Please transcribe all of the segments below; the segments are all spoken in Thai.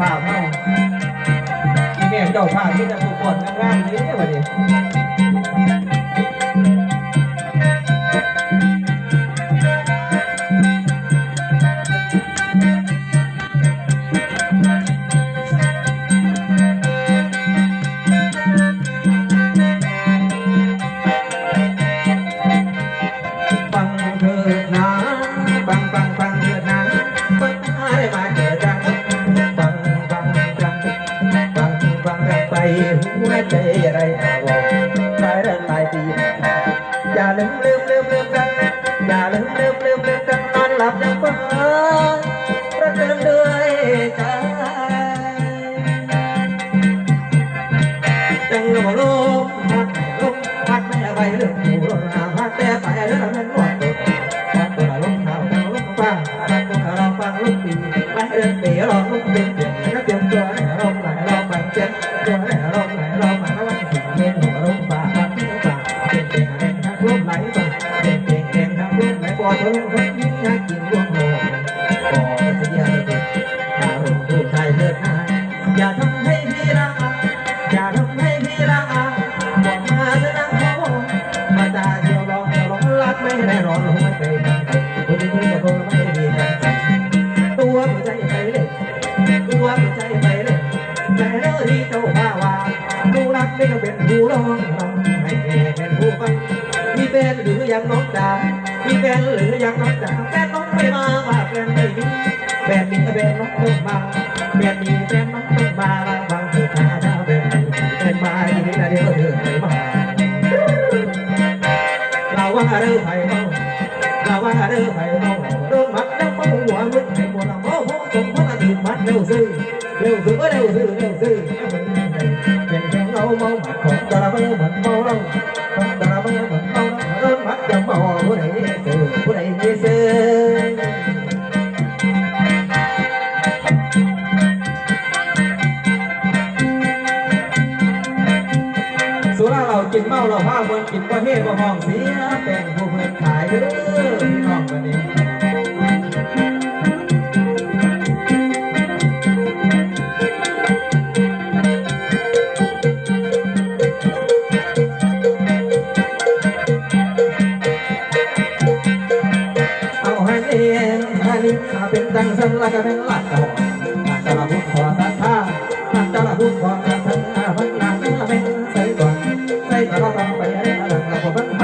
ภาพเฮาที่แม่เจ้าภาที่จะผู้ปกครองงานนี้เนี่ยวันนี้ อ จ้าว่าว่าดูรักไม่ก็เป็นผู้ร้องร้องให้เป็นผู้ฟังมีแฟนหรือยังน้องจ๋า มีแฟนหรือยังน้องจ๋าแฟนน้องไม่มาว่าแฟนไม่มีแฟนมีแฟนน้องต้องมาแฟนมีแฟนน้องต้องมาฟังเถิดนะถ้าแฟนมีแฟนมาทีนี้นะเดี๋ยวเธอไม่มาเราว่าเรื่องไผ่เมาเราว่าเรื่องไผ่เมาเรื่องมัดน้ำเมาหัวมึนไอ้ปวดโอ้โหตรงพระตื่นมัดเร็วซื้อเร็วซื้อเร็วซื้อเร็วซื้อเป็นแค่เงาเมาหมัดของตาเบอร์เหมือนเมาเรา เรากินเมาเราผ้าเมืองกินประเทศบ่ห้องเสียแต่งผู้เพื่อนขายเด้อพี่น้องกันนี้เอาให้เองฮันนี่ถ้าเป็นดังสันละก็เป็นลักต่อนักตะละพุทธขอสัทธานักตะละพุทธขอ ละ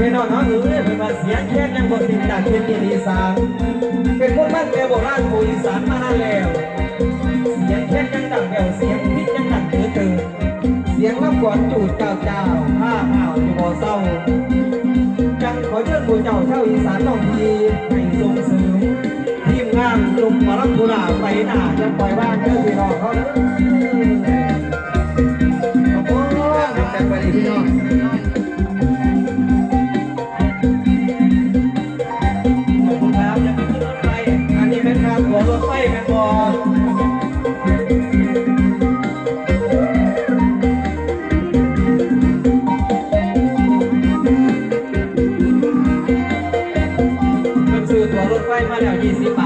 พี่น้องน้องเอ๋อเป็นว่าเสียงแค่ยังบ่ติดจากเขียนอีสานเป็นคนบ้านแก่โบราณผู้อีสานมานานแล้วเสียงแค่ยังดังแววเสียงพิษยังดังเตือนเสียงรับก่อนจูดเจ้าเจ้าผ้าอ่าวอยู่บ่เศร้าจังขอเชิญผู้เจ้าเจ้าอีสานน้องพีให้ทรงสูงทีมงานจุ่มมารับกุหลาไปหน้าจะปล่อยบ้านเจ้าพี่น้องเขาเด้อขอบคุณครับพี่น้อง Làm gì.